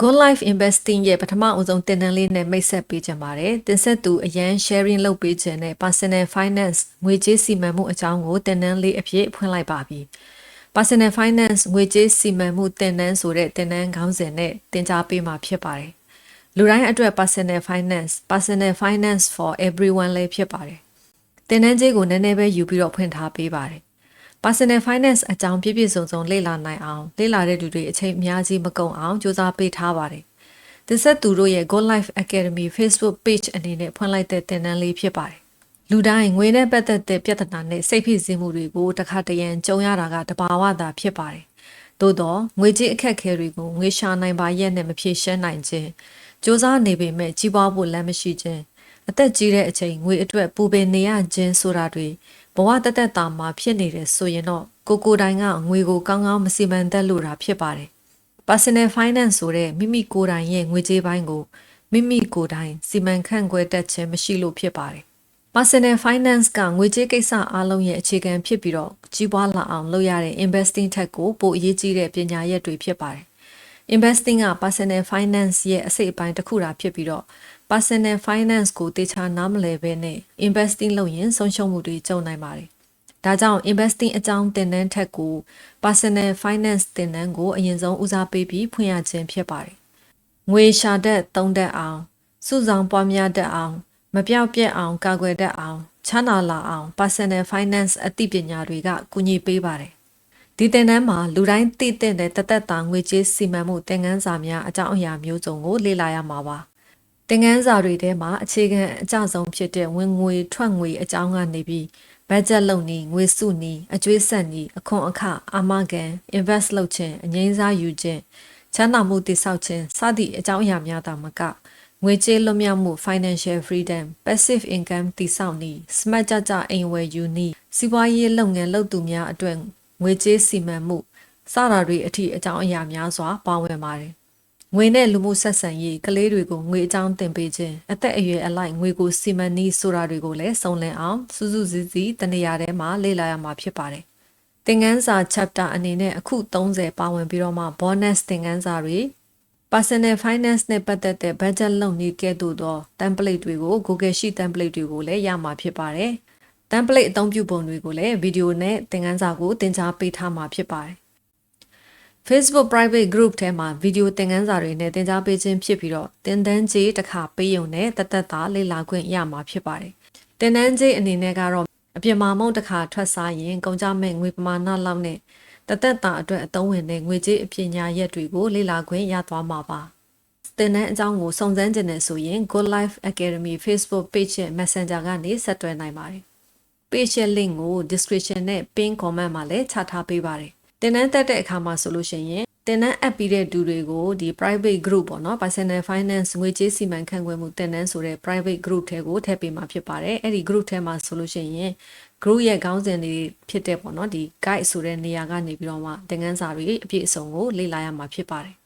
Go Life Investing ရဲ့ပထမအဦးဆုံးတင်နန်းလေးနဲ့မိတ်ဆက်ပေးကြပါတယ်။တင်ဆက်သူအရန် sharing လုပ်ပေးခြင်းနဲ့ Personal Finance ငွေကြေးစီမံမှုအကြောင်းကိုတင်နန်းလေးအဖြစ်ဖွင့်လိုက်ပါပြီ။ Personal Finance ငွေကြေးစီမံမှုတင်နန်းဆိုတဲ့တင်နန်းခေါင်းစဉ်နဲ့တင် जा ပေးမှာဖြစ်ပါတယ်။လူတိုင်းအတွက် Personal Finance Personal Finance for everyone လည်းဖြစ်ပါတယ်။တင်နန်းကြီးကိုနည်းနည်းပဲယူပြီးတော့ဖွင့်ထားပေးပါတယ်။ personal finance အကြောင်းပြည့်ပြည့်စုံစုံလေ့လာနိုင်အောင်လေ့လာတဲ့လူတွေအချိန်အများကြီးမကုန်အောင်ကြိုးစားပေးထားပါတယ်။တင်ဆက်သူတို့ရဲ့ Good Life Academy Facebook page အနေနဲ့ဖွင့်လိုက်တဲ့သင်တန်းလေးဖြစ်ပါတယ်။လူတိုင်းငွေနဲ့ပတ်သက်တဲ့ပြဿနာနဲ့စိတ်ဖိစီးမှုတွေကိုတစ်ခါတရံကြုံရတာကတဘာဝတာဖြစ်ပါတယ်။သို့တော့ငွေကြေးအခက်အခဲတွေကိုငွေရှာနိုင်ပါရဲ့နဲ့မဖြေရှင်းနိုင်ခြင်းစ조사နေပေမဲ့ကြီးပွားဖို့လမ်းမရှိခြင်းအသက်ကြီးတဲ့အချိန်ငွေအတွက်ပူပင်နေရခြင်းဆိုတာတွေ ဘဝတသက်တာမှာဖြစ်နေတယ်ဆိုရင်တော့ကိုကိုတိုင်ကငွေကိုကောင်းကောင်းမစီမံသက်လို့တာဖြစ်ပါတယ်။ personal finance ဆိုတဲ့မိမိကိုယ်တိုင်ရဲ့ငွေကြေးပိုင်းကိုမိမိကိုယ်တိုင်စီမံခန့်ခွဲတတ်ခြင်းမရှိလို့ဖြစ်ပါတယ်။ personal finance ကငွေကြေးကိစ္စအလုံးရဲ့အခြေခံဖြစ်ပြီးတော့ကြီးပွားလာအောင်လုပ်ရတဲ့ investing ထက်ကိုပိုအရေးကြီးတဲ့ပညာရပ်တွေဖြစ်ပါတယ်။ investing က personal finance ရဲ့အစိတ်အပိုင်းတစ်ခုတာဖြစ်ပြီးတော့ personal finance ကိုတေချာနားမလည်ဘဲနဲ့ investing လုပ်ရင်ဆုံးရှုံးမှုတွေကြုံနိုင်ပါတယ်။ဒါကြောင့် investing အကြောင်းသင်တန်းထက်ကို personal finance သင်တန်းကိုအရင်ဆုံးဦးစားပေးပြီးဖွင့်ရခြင်းဖြစ်ပါတယ်။ငွေရှာတတ်သုံးတတ်အောင်စုဆောင်ပွားများတတ်အောင် မပြောက်ပြက်အောင် ကာကွယ်တတ်အောင်ချမ်းသာလာအောင် personal finance အသိပညာတွေကကူညီပေးပါတယ်။ဒီသင်တန်းမှာလူတိုင်းသိတဲ့တသက်တာငွေကြေးစီမံမှုသင်ခန်းစာများအကြောင်းအရာမျိုးစုံကိုလေ့လာရမှာပါ။ သင်ခန်းစာတွေထဲမှာအခြေခံအကျဆုံးဖြစ်တဲ့ဝင်ငွေထွက်ငွေအကြောင်းကနေပြီးဘတ်ဂျက်လုပ်နေငွေစုနေအကျွေးဆက်နေအခွန်အခအာမခံ invest လုပ်ခြင်းအငိမ့်စားယူခြင်းချမ်းသာမှုတည်ဆောက်ခြင်းစသည့်အကြောင်းအရာများသာမကငွေကြေးလွတ်မြောက်မှု financial freedom passive income တည်ဆောက်နေ smart ကြကြအိမ်ဝယ်ယူနေစီးပွားရေးလုပ်ငန်းလုပ်သူများအတွက်ငွေကြေးစီမံမှုစတာတွေအထိအကြောင်းအရာများစွာပါဝင်ပါတယ် ငွေနဲ့လူမှုဆက်ဆံရေးကလေးတွေကိုငွေအကြောင်းသင်ပေးခြင်းအသက်အရွယ်အလိုက်ငွေကိုစီမံနည်းဆိုတာတွေကိုလည်းစုံလင်အောင်စူးစူးစီးစီးတနေရာထဲမှာလေ့လာရမှာဖြစ်ပါတယ်။သင်ခန်းစာ chapter အနေနဲ့အခု30ပါဝင်ပြီးတော့မှ bonus သင်ခန်းစာတွေ personal finance နဲ့ပတ်သက်တဲ့ budget လုပ်နည်းကဲ့သို့သော template တွေကို Google Sheet template တွေကိုလည်းရမှာဖြစ်ပါတယ်။ template အသုံးပြုပုံတွေကိုလည်းဗီဒီယိုနဲ့သင်ခန်းစာကိုသင်ကြားပေးထားမှာဖြစ်ပါတယ် Facebook private group ထဲမှာဗီဒီယိုသင်ခန်းစာတွေနဲ့သင်ကြားပေးခြင်းဖြစ်ပြီးတော့တင်တန်းကြီးတစ်ခါပေးရုံနဲ့တသက်တာလေ့လာခွင့်ရမှာဖြစ်ပါတယ်။တင်တန်းကြီးအနေနဲ့ကတော့အပြစ်မာမုံတစ်ခါထွက်စားရင်ကုန်ကြမဲ့ငွေပမာဏလောက်နဲ့တသက်တာအတွက်အသုံးဝင်တဲ့ငွေကြေးအပညာရက်တွေကိုလေ့လာခွင့်ရသွားမှာပါ။တင်တဲ့အကြောင်းကိုစုံစမ်းကြည့်နေဆိုရင် Good Life Academy Facebook page ရဲ့ Messenger ကနေဆက်သွယ်နိုင်ပါတယ်။ page ရဲ့ link ကို description နဲ့ pin comment မှာလည်းချထားပေးပါတယ် တင်နန်းတက်တဲ့အခါမှာဆိုလို့ရှိရင်တင်နန်းအပ်ပြီးတဲ့သူတွေကိုဒီ private group ပေါ့နော် personal finance ငွေကြေးစီမံခန့်ခွဲမှုတင်နန်းဆိုတဲ့ private group ထဲကိုထည့်ပေးမှာဖြစ်ပါတယ်အဲ့ဒီ group ထဲမှာဆိုလို့ရှိရင် group ရဲ့ခေါင်းစဉ်တွေဖြစ်တဲ့ပေါ့နော်ဒီ guide ဆိုတဲ့နေရာကနေပြီးတော့မှသင်ခန်းစာတွေအပြည့်အစုံကိုလေ့လာရမှာဖြစ်ပါတယ်